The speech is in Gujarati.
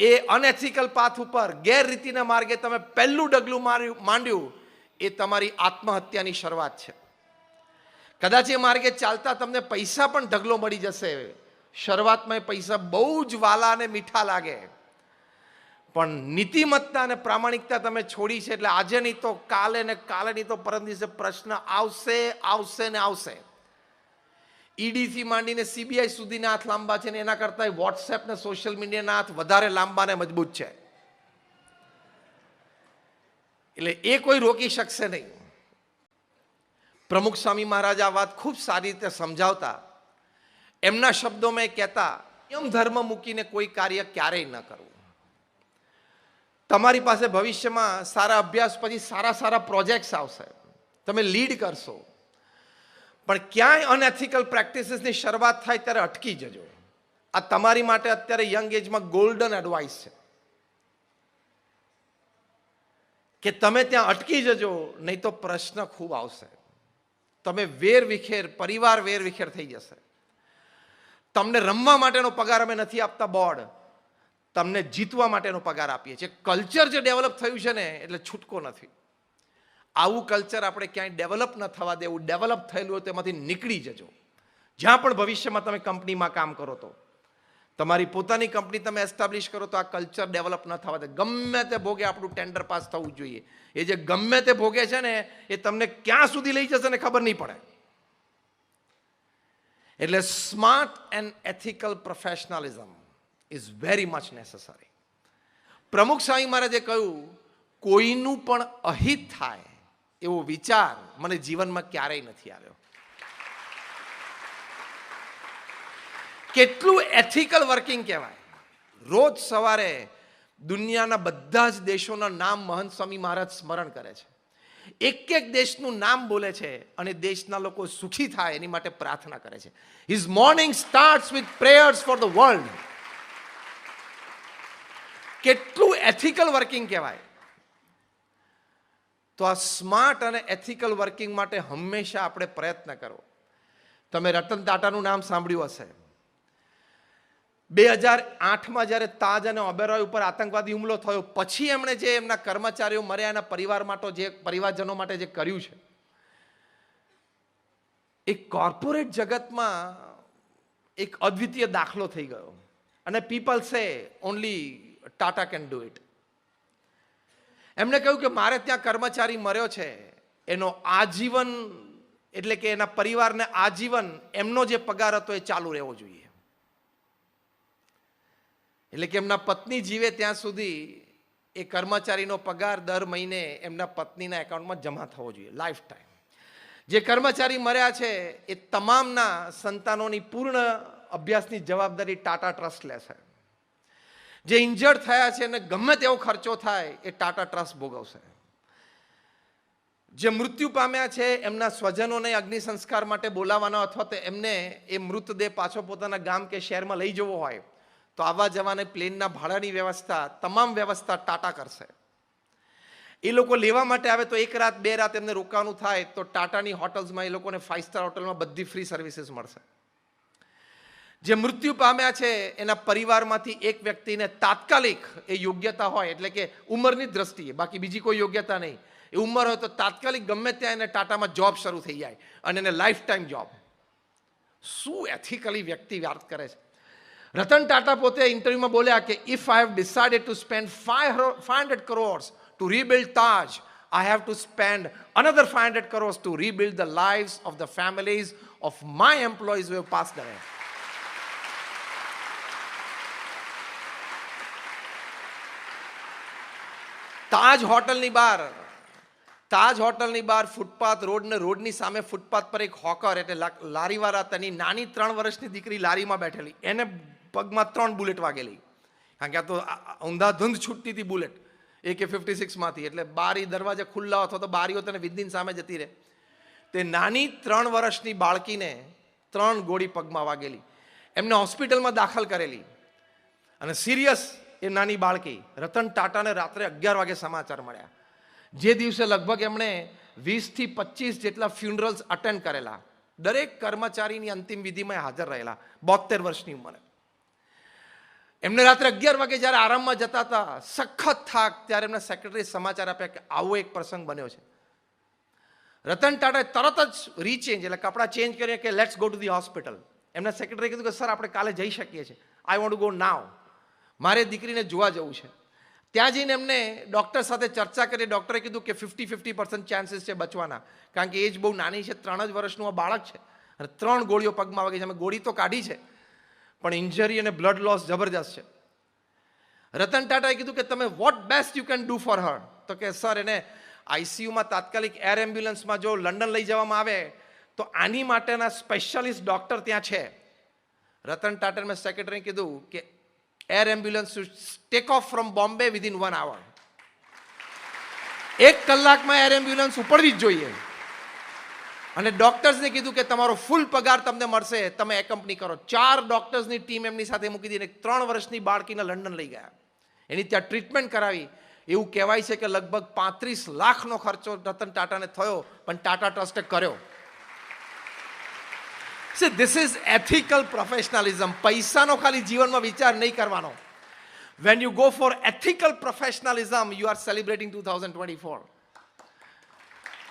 એ અનએથિકલ પાથ ઉપર, ગેરરીતિના માર્ગે તમે પહેલું ડગલું માર્યું, માંડ્યું, એ તમારી આત્મહત્યાની શરૂઆત છે. કદાચ એ માર્ગે ચાલતા તમને પૈસા પણ ઢગલો મળી જશે. શરૂઆતમાં પૈસા બહુ જ વાલા અને મીઠા લાગે. પણ નીતિમત્તા અને પ્રામાણિકતા તમે છોડી છે, એટલે આજે નહીં તો કાલે ને કાલે નહીં તો પરમ દિવસે પ્રશ્ન આવશે આવશે ને આવશે. ઈડીથી માંડીને સીબીઆઈ સુધીના હાથ લાંબા છે ને એના કરતાં વોટ્સએપ ને સોશિયલ મીડિયાના હાથ વધારે લાંબા ને મજબૂત છે. એટલે એ કોઈ રોકી શકશે નહીં. પ્રમુખ સ્વામી મહારાજ આ વાત ખૂબ સારી રીતે સમજાવતા. એમના શબ્દોમાં એ કહેતા એમ ધર્મ મૂકીને કોઈ કાર્ય ક્યારેય ન કરવું. તમારી પાસે ભવિષ્યમાં સારા અભ્યાસ પછી સારા સારા પ્રોજેક્ટ્સ આવશે. તમે લીડ કરશો. પણ ક્યાંય અનએથિકલ પ્રેક્ટિસીસની શરૂઆત થાય ત્યારે અટકી જજો. આ તમારી માટે અત્યારે યંગ એજમાં ગોલ્ડન એડવાઇસ છે. કે તમે ત્યાં અટકી જજો, નહીં તો પ્રશ્ન ખૂબ આવશે. તમે વેર વિખેર પરિવાર વેર વિખેર થઈ જશે. તમને રમવા માટેનો પગાર અમે નથી આપતા બોર્ડ તમને જીતવા માટેનો પગાર આપીએ છીએ. કલ્ચર જે ડેવલપ થયું છે ને, એટલે છૂટકો નથી. આવું કલ્ચર આપણે ક્યાંય ડેવલપ ન થવા દેવું ડેવલપ થયેલું હોય તેમાંથી નીકળી જજો. જ્યાં પણ ભવિષ્યમાં તમે કંપનીમાં કામ કરો તો. તમારી પોતાની કંપની તમે એસ્ટાબ્લિશ કરો તો આ કલ્ચર ડેવલપ ન થવા દે. ગમે તે ભોગે આપણું ટેન્ડર પાસ થવું જોઈએ. એ જે ગમે તે ભોગે છે ને, એ તમને ક્યાં સુધી લઈ જશે ને ખબર નહીં પડે. એટલે smart and ethical professionalism is very much necessary Pramukh Swami મહારાજે કહ્યું, કોઈનું પણ અહિત થાય એવો વિચાર મને જીવનમાં ક્યારેય નથી આવ્યો. કેટલું એથિકલ વર્કિંગ કહેવાય. રોજ સવારે દુનિયાના બધા જ દેશોના નામ મહંત સ્વામી મહારાજ સ્મરણ કરે છે. એક એક દેશનું નામ બોલે છે અને દેશના લોકો સુખી થાય એની માટે પ્રાર્થના કરે છે. His morning start with prayers for the world કેટલું એથિકલ વર્કિંગ કહેવાય. તો આ સ્માર્ટ અને એથિકલ વર્કિંગ માટે હંમેશા આપણે પ્રયત્ન કરવો. તમે રતન ટાટાનું નામ સાંભળ્યું હશે. બે હજાર આઠમાં જ્યારે તાજ અને ઓબેરોય ઉપર આતંકવાદી હુમલો થયો, પછી એમણે જે એમના કર્મચારીઓ મર્યા, એના પરિવાર માટે જે, પરિવારજનો માટે જે કર્યું છે, એ કોર્પોરેટ જગતમાં એક અદ્વિતીય દાખલો થઈ ગયો. અને people say only Tata can do it એમણે કહ્યું કે મારે ત્યાં કર્મચારી મર્યો છે. એનો આજીવન એટલે કે એના પરિવારને આજીવન એમનો જે પગાર હતો એ ચાલુ રહેવો જોઈએ. એટલે કે એમના પત્ની જીવે ત્યાં સુધી એ કર્મચારીનો પગાર દર મહિને એમના પત્નીના એકાઉન્ટમાં જમા થવો જોઈએ લાઈફ ટાઈમ જે કર્મચારી મર્યા છે, એ તમામના સંતાનોની પૂર્ણ અભ્યાસની જવાબદારી ટાટા ટ્રસ્ટ લેશે જે ઇન્જર્ડ થયા છે અને ગમે તેવો ખર્ચો થાય, એ ટાટા ટ્રસ્ટ ભોગવશે. જે મૃત્યુ પામ્યા છે, એમના સ્વજનોને અગ્નિ સંસ્કાર માટે બોલાવવાનો અથવા તો એમને એ મૃતદેહ પાછો પોતાના ગામ કે શહેરમાં લઈ જવો હોય, તો આવવા જવાને પ્લેનના ભાડાની વ્યવસ્થા, તમામ વ્યવસ્થા ટાટા કરશે. એ લોકો લેવા માટે આવે તો એક રાત, બે રાત એમને રોકાવાનું થાય, તો ટાટાની હોટલ્સમાં એ લોકોને ફાઇવ સ્ટાર હોટલમાં બધી ફ્રી સર્વિસીસ મળશે. જે મૃત્યુ પામ્યા છે, એના પરિવારમાંથી એક વ્યક્તિને તાત્કાલિક એ યોગ્યતા હોય, એટલે કે ઉંમરની દ્રષ્ટિએ, બાકી બીજી કોઈ યોગ્યતા નહીં. એ ઉંમર હોય તો તાત્કાલિક ગમે ત્યાં એને ટાટામાં જોબ શરૂ થઈ જાય, અને એને લાઈફ ટાઈમ જોબ શું એથિકલી વ્યક્તિ વાત કરે છે? રતન ટાટા પોતે ઇન્ટરવ્યુમાં બોલ્યા કે if I have decided to spend five five hundred crores to rebuild Taj I have to spend another five hundred crores to rebuild the lives of the families of my employees have pass away Taj હોટલની બહાર. તાજ હોટલની બહાર ફૂટપાથ રોડ ને રોડની સામે ફૂટપાથ પર એક હોકર એટલે લારીવાળા તેની નાની ત્રણ વર્ષની દીકરી લારીમાં બેઠેલી. એને પગમાં ત્રણ બુલેટ વાગેલી. કારણ કે આ તો ઊંધાધૂંધ છૂટતી હતી બુલેટ. એ ફિફ્ટી સિક્સમાંથી એટલે બારી દરવાજા ખુલ્લા અથવા તો બારીઓ તને વિદિન સામે જતી રહે. તે નાની ત્રણ વર્ષની બાળકીને ત્રણ ગોળી પગમાં વાગેલી. એમને હોસ્પિટલમાં દાખલ કરેલી. અને સિરિયસ એ નાની બાળકી, રતન ટાટાને રાત્રે અગિયાર વાગે સમાચાર મળ્યા. જે દિવસે લગભગ એમણે વીસથી પચીસ જેટલા ફ્યુનરલ્સ અટેન્ડ કરેલા, દરેક કર્મચારીની અંતિમ વિધિમાં હાજર રહેલા બોતેર વર્ષની ઉંમરે. એમને રાત્રે અગિયાર વાગે જ્યારે આરામમાં જતા હતા, સખત થાક, ત્યારે એમના સેક્રેટરી સમાચાર આપ્યા કે આવો એક પ્રસંગ બન્યો છે. રતન ટાટાએ તરત જ રીચેન્જ એટલે કપડાં ચેન્જ કરીએ કે let's go to the hospital એમના સેક્રેટરી કીધું કે સર આપણે કાલે જઈ શકીએ છીએ. આઈ વોન્ટ ગો નાવ મારે દીકરીને જોવા જવું છે. ત્યાં જઈને એમને ડૉક્ટર સાથે ચર્ચા કરી ડૉક્ટરે કીધું કે ફિફ્ટી ફિફ્ટી પર્સન્ટ ચાન્સીસ છે બચવાના. કારણ કે એજ બહુ નાની છે, ત્રણ જ વર્ષનું આ બાળક છે. અને ત્રણ ગોળીઓ પગમાં વાગી છે. અમે ગોળી તો કાઢી છે, પણ ઇન્જરી અને બ્લડ લોસ જબરજસ્ત છે. રતન ટાટાએ કીધું કે તમે what best you can do for her તો કે સર એને આઈસીયુમાં તાત્કાલિક એર એમ્બ્યુલન્સમાં જો લંડન લઈ જવામાં આવે, તો આની માટેના સ્પેશિયાલિસ્ટ ડૉક્ટર ત્યાં છે. રતન ટાટા મેં સેક્રેટરીને કીધું કે air ambulance take off from Bombay within one hour એક કલાકમાં એર એમ્બ્યુલન્સ ઉપડવી જ જોઈએ. અને ડોક્ટર્સને કીધું કે તમારો ફૂલ પગાર તમને મળશે, તમે એ કંપની કરો. ચાર ડોક્ટર્સની ટીમ એમની સાથે મૂકી દીધી ત્રણ વર્ષની બાળકીને લંડન લઈ ગયા. એની ત્યાં ટ્રીટમેન્ટ કરાવી. એવું કહેવાય છે કે લગભગ પાંત્રીસ લાખનો ખર્ચો રતન ટાટાને થયો, પણ ટાટા ટ્રસ્ટે કર્યો. સે ઇઝ એથિકલ પ્રોફેશનલિઝમ પૈસાનો ખાલી જીવનમાં વિચાર નહીં કરવાનો. When you go for ethical professionalism you are celebrating two thousand twenty four